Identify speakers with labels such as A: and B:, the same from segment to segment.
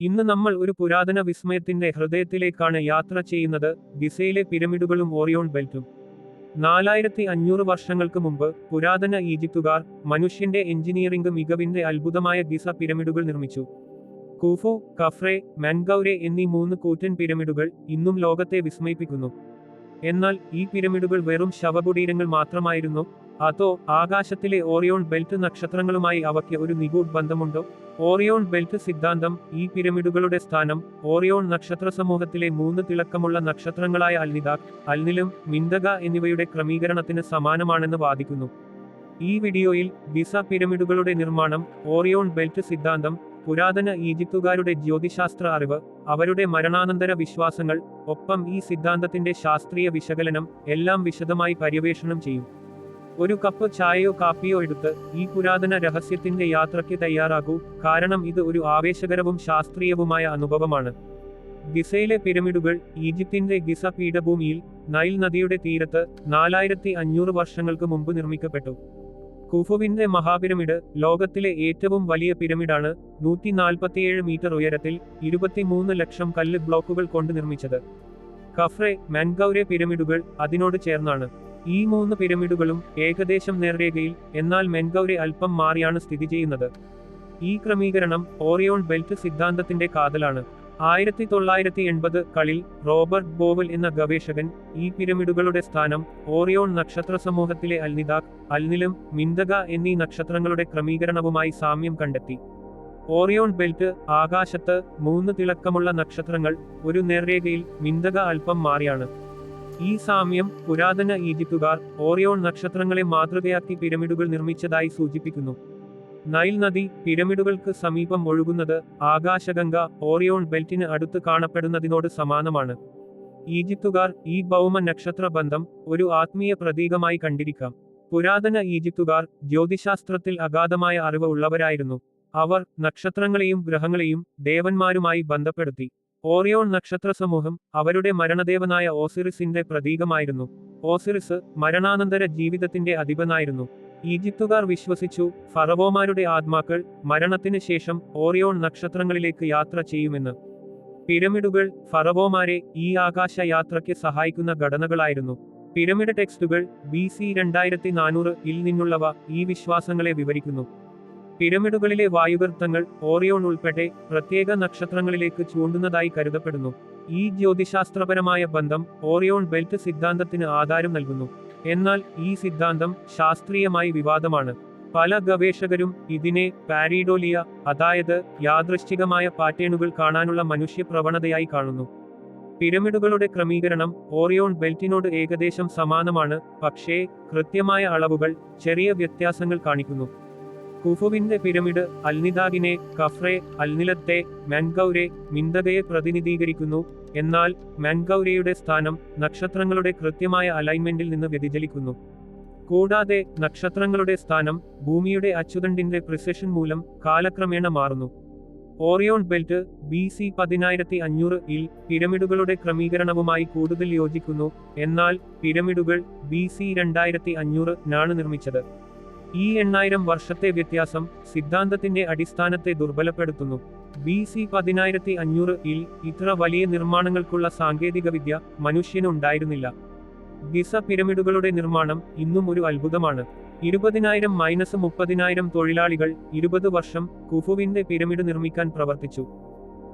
A: ഇന്ന് നമ്മൾ ഒരു പുരാതന വിസ്മയത്തിന്റെ ഹൃദയത്തിലേക്കാണ് യാത്ര ചെയ്യുന്നത്. ഗിസയിലെ പിരമിഡുകളും ഓറിയോൺ ബെൽറ്റും. നാലായിരത്തി അഞ്ഞൂറ് വർഷങ്ങൾക്ക് മുമ്പ് പുരാതന ഈജിപ്തുകാർ മനുഷ്യന്റെ എഞ്ചിനീയറിംഗ് മികവിന്റെ അത്ഭുതമായ ഗിസ പിരമിഡുകൾ നിർമ്മിച്ചു. കൂഫു കഫ്രെ മാൻഗൌരെ എന്നീ മൂന്ന് കൂറ്റൻ പിരമിഡുകൾ ഇന്നും ലോകത്തെ വിസ്മയിപ്പിക്കുന്നു. എന്നാൽ ഈ പിരമിഡുകൾ വെറും ശവകുടീരങ്ങൾ മാത്രമായിരുന്നു. അതോ ആകാശത്തിലെ ഓറിയോൺ ബെൽറ്റ് നക്ഷത്രങ്ങളുമായി അവയ്ക്ക് ഒരു നിഗൂഢ ബന്ധമുണ്ടോ? ഓറിയോൺ ബെൽറ്റ് സിദ്ധാന്തം ഈ പിരമിഡുകളുടെ സ്ഥാനം ഓറിയോൺ നക്ഷത്ര സമൂഹത്തിലെ മൂന്ന് തിളക്കമുള്ള നക്ഷത്രങ്ങളായ അൽനിദാക് അൽനിലും മിന്തക എന്നിവയുടെ ക്രമീകരണത്തിന് സമാനമാണെന്ന് വാദിക്കുന്നു. ഈ വീഡിയോയിൽ ഗിസ പിരമിഡുകളുടെ നിർമ്മാണം ഓറിയോൺ ബെൽറ്റ് സിദ്ധാന്തം പുരാതന ഈജിപ്തുകാരുടെ ജ്യോതിശാസ്ത്ര അറിവ് അവരുടെ മരണാനന്തര വിശ്വാസങ്ങൾ ഒപ്പം ഈ സിദ്ധാന്തത്തിന്റെ ശാസ്ത്രീയ വിശകലനം എല്ലാം വിശദമായി പര്യവേഷണം ചെയ്യും. ഒരു കപ്പ് ചായയോ കാപ്പിയോ എടുത്ത് ഈ പുരാതന രഹസ്യത്തിന്റെ യാത്രയ്ക്ക് തയ്യാറാകൂ. കാരണം ഇത് ഒരു ആവേശകരവും ശാസ്ത്രീയവുമായ അനുഭവമാണ്. ഗിസയിലെ പിരമിഡുകൾ ഈജിപ്തിന്റെ ഗിസ പീഠഭൂമിയിൽ നൈൽ നദിയുടെ തീരത്ത് നാലായിരത്തി അഞ്ഞൂറ് വർഷങ്ങൾക്ക് മുമ്പ് നിർമ്മിക്കപ്പെട്ടു. കുഫുവിന്റെ മഹാപിരമിഡ് ലോകത്തിലെ ഏറ്റവും വലിയ പിരമിഡാണ് നൂറ്റി നാൽപ്പത്തിയേഴ് മീറ്റർ ഉയരത്തിൽ ഇരുപത്തിമൂന്ന് ലക്ഷം കല്ല് ബ്ലോക്കുകൾ കൊണ്ട് നിർമ്മിച്ചത്. കഫ്രെ മാൻഗൌരെ പിരമിഡുകൾ അതിനോട് ചേർന്നാണ്. ഈ മൂന്ന് പിരമിഡുകളും ഏകദേശം നേർരേഖയിൽ എന്നാൽ മെൻഗൌരെ അല്പം മാറിയാണ് സ്ഥിതി ചെയ്യുന്നത്. ഈ ക്രമീകരണം ഓറിയോൺ ബെൽറ്റ് സിദ്ധാന്തത്തിന്റെ കാതലാണ്. ആയിരത്തി തൊള്ളായിരത്തി എൺപത് കളിൽ റോബർട്ട് ബോവൽ എന്ന ഗവേഷകൻ ഈ പിരമിഡുകളുടെ സ്ഥാനം ഓറിയോൺ നക്ഷത്ര സമൂഹത്തിലെ അൽനിദാക് അൽനിലും മിന്തക എന്നീ നക്ഷത്രങ്ങളുടെ ക്രമീകരണവുമായി സാമ്യം കണ്ടെത്തി. ഓറിയോൺ ബെൽറ്റ് ആകാശത്ത് മൂന്ന് തിളക്കമുള്ള നക്ഷത്രങ്ങൾ ഒരു നേർരേഖയിൽ മിന്തക അല്പം മാറിയാണ്. ഈ സാമ്യം പുരാതന ഈജിപ്തുകാർ ഓറിയോൺ നക്ഷത്രങ്ങളെ മാതൃകയാക്കി പിരമിഡുകൾ നിർമ്മിച്ചതായി സൂചിപ്പിക്കുന്നു. നൈൽ നദി പിരമിഡുകൾക്ക് സമീപം ഒഴുകുന്നത് ആകാശഗംഗ ഓറിയോൺ ബെൽറ്റിന് അടുത്ത് കാണപ്പെടുന്നതിനോട് സമാനമാണ്. ഈജിപ്തുകാർ ഈ ഭൗമ നക്ഷത്ര ബന്ധം ഒരു ആത്മീയ പ്രതീകമായി കണ്ടിരിക്കാം. പുരാതന ഈജിപ്തുകാർ ജ്യോതിശാസ്ത്രത്തിൽ അഗാധമായ അറിവ് ഉള്ളവരായിരുന്നു. അവർ നക്ഷത്രങ്ങളെയും ഗ്രഹങ്ങളെയും ദേവന്മാരുമായി ബന്ധപ്പെടുത്തി. ഓറിയോൺ നക്ഷത്ര സമൂഹം അവരുടെ മരണദേവനായ ഓസിറിസിന്റെ പ്രതീകമായിരുന്നു. ഓസിറിസ് മരണാനന്തര ജീവിതത്തിന്റെ അധിപനായിരുന്നു. ഈജിപ്തുകാർ വിശ്വസിച്ചു ഫറവോമാരുടെ ആത്മാക്കൾ മരണത്തിന് ശേഷം ഓറിയോൺ നക്ഷത്രങ്ങളിലേക്ക് യാത്ര ചെയ്യുമെന്ന്. പിരമിഡുകൾ ഫറവോമാരെ ഈ ആകാശ യാത്രയ്ക്ക് സഹായിക്കുന്ന ഘടനകളായിരുന്നു. പിരമിഡ് ടെക്സ്റ്റുകൾ ബി സി രണ്ടായിരത്തി നാനൂറ് ഇൽ നിന്നുള്ളവ ഈ വിശ്വാസങ്ങളെ വിവരിക്കുന്നു. പിരമിഡുകളിലെ വായുഗർത്തങ്ങൾ ഓറിയോൺ ഉൾപ്പെടെ പ്രത്യേക നക്ഷത്രങ്ങളിലേക്ക് ചൂണ്ടുന്നതായി കരുതപ്പെടുന്നു. ഈ ജ്യോതിശാസ്ത്രപരമായ ബന്ധം ഓറിയോൺ ബെൽറ്റ് സിദ്ധാന്തത്തിന് ആധാരം നൽകുന്നു. എന്നാൽ ഈ സിദ്ധാന്തം ശാസ്ത്രീയമായി വിവാദമാണ്. പല ഗവേഷകരും ഇതിനെ പാരീഡോലിയ അതായത് യാദൃശ്ചികമായ പാറ്റേണുകൾ കാണാനുള്ള മനുഷ്യ പ്രവണതയായി കാണുന്നു. പിരമിഡുകളുടെ ക്രമീകരണം ഓറിയോൺ ബെൽറ്റിനോട് ഏകദേശം സമാനമാണ് പക്ഷേ കൃത്യമായ അളവുകൾ ചെറിയ വ്യത്യാസങ്ങൾ കാണിക്കുന്നു. കുഫുവിന്റെ പിരമിഡ് അൽനിദാഗിനെ കഫ്രെ അൽനിലത്തെ മാൻഗൌരെ മിന്തകയെ പ്രതിനിധീകരിക്കുന്നു. എന്നാൽ മാൻഗൌരയുടെ സ്ഥാനം നക്ഷത്രങ്ങളുടെ കൃത്യമായ അലൈൻമെന്റിൽ നിന്ന് വ്യതിചലിക്കുന്നു. കൂടാതെ നക്ഷത്രങ്ങളുടെ സ്ഥാനം ഭൂമിയുടെ അച്ചുതണ്ടിന്റെ പ്രിസിഷൻ മൂലം കാലക്രമേണ മാറുന്നു. ഓറിയോൺ ബെൽറ്റ് ബി സി പതിനായിരത്തി അഞ്ഞൂറ് ഇൽ പിരമിഡുകളുടെ ക്രമീകരണവുമായി കൂടുതൽ യോജിക്കുന്നു. എന്നാൽ പിരമിഡുകൾ ബി സി രണ്ടായിരത്തി അഞ്ഞൂറ് നാണ് നിർമ്മിച്ചത്. ഈ എണ്ണായിരം വർഷത്തെ വ്യത്യാസം സിദ്ധാന്തത്തിന്റെ അടിസ്ഥാനത്തെ ദുർബലപ്പെടുത്തുന്നു. ബി സി പതിനായിരത്തി അഞ്ഞൂറ് ഇൽ ഇത്ര വലിയ നിർമ്മാണങ്ങൾക്കുള്ള സാങ്കേതികവിദ്യ മനുഷ്യനുണ്ടായിരുന്നില്ല ഗിസ പിരമിഡുകളുടെ നിർമ്മാണം ഇന്നും ഒരു അത്ഭുതമാണ്. ഇരുപതിനായിരം മൈനസ് മുപ്പതിനായിരം തൊഴിലാളികൾ ഇരുപത് വർഷം കുഫുവിന്റെ പിരമിഡ് നിർമ്മിക്കാൻ പ്രവർത്തിച്ചു.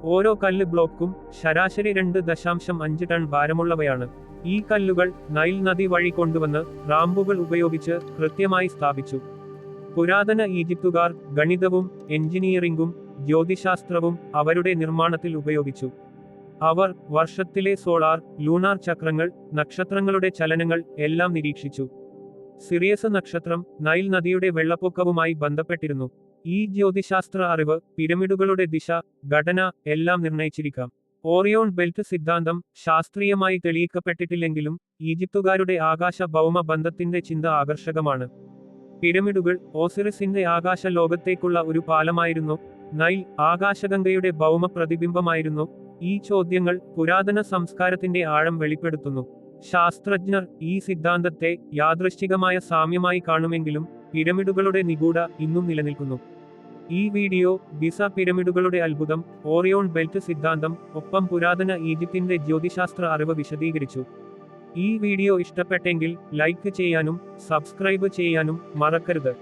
A: ഓരോ കല്ല് ബ്ലോക്കും ശരാശരി രണ്ട് ദശാംശം അഞ്ച് ടൺ ഭാരമുള്ളവയാണ്. ഈ കല്ലുകൾ നൈൽ നദി വഴി കൊണ്ടുവന്ന് റാമ്പുകൾ ഉപയോഗിച്ച് കൃത്യമായി സ്ഥാപിച്ചു. പുരാതന ഈജിപ്തുകാർ ഗണിതവും എഞ്ചിനീയറിംഗും ജ്യോതിശാസ്ത്രവും അവരുടെ നിർമ്മാണത്തിൽ ഉപയോഗിച്ചു. അവർ വർഷത്തിലെ സോളാർ ലൂണാർ ചക്രങ്ങൾ നക്ഷത്രങ്ങളുടെ ചലനങ്ങൾ എല്ലാം നിരീക്ഷിച്ചു. സിറിയസ് നക്ഷത്രം നൈൽ നദിയുടെ വെള്ളപ്പൊക്കവുമായി ബന്ധപ്പെട്ടിരുന്നു. ഈ ജ്യോതിശാസ്ത്ര അറിവ് പിരമിഡുകളുടെ ദിശ ഘടന എല്ലാം നിർണയിച്ചിരിക്കാം ഓറിയോൺ ബെൽറ്റ് സിദ്ധാന്തം ശാസ്ത്രീയമായി തെളിയിക്കപ്പെട്ടിട്ടില്ലെങ്കിലും ഈജിപ്തുകാരുടെ ആകാശ ഭൗമ ബന്ധത്തിന്റെ ചിന്ത ആകർഷകമാണ്. പിരമിഡുകൾ ഓസിറിസിന്റെ ആകാശ ലോകത്തേക്കുള്ള ഒരു പാലമായിരുന്നു. നൈൽ ആകാശഗംഗയുടെ ഭൗമ പ്രതിബിംബമായിരുന്നു ഈ ചോദ്യങ്ങൾ പുരാതന സംസ്കാരത്തിന്റെ ആഴം വെളിപ്പെടുത്തുന്നു. ശാസ്ത്രജ്ഞർ ഈ സിദ്ധാന്തത്തെ യാദൃശ്ചികമായ സാമ്യമായി കാണുമെങ്കിലും പിരമിഡുകളുടെ നിഗൂഢ ഇന്നും നിലനിൽക്കുന്നു. ഈ വീഡിയോ ഗിസ പിരമിഡുകളുടെ അത്ഭുതം ഓറിയോൺ ബെൽറ്റ് സിദ്ധാന്തം ഒപ്പം പുരാതന ഈജിപ്തിന്റെ ജ്യോതിശാസ്ത്ര അറിവ് വിശദീകരിച്ചു. ഈ വീഡിയോ ഇഷ്ടപ്പെട്ടെങ്കിൽ ലൈക്ക് ചെയ്യാനും സബ്സ്ക്രൈബ് ചെയ്യാനും മറക്കരുത്.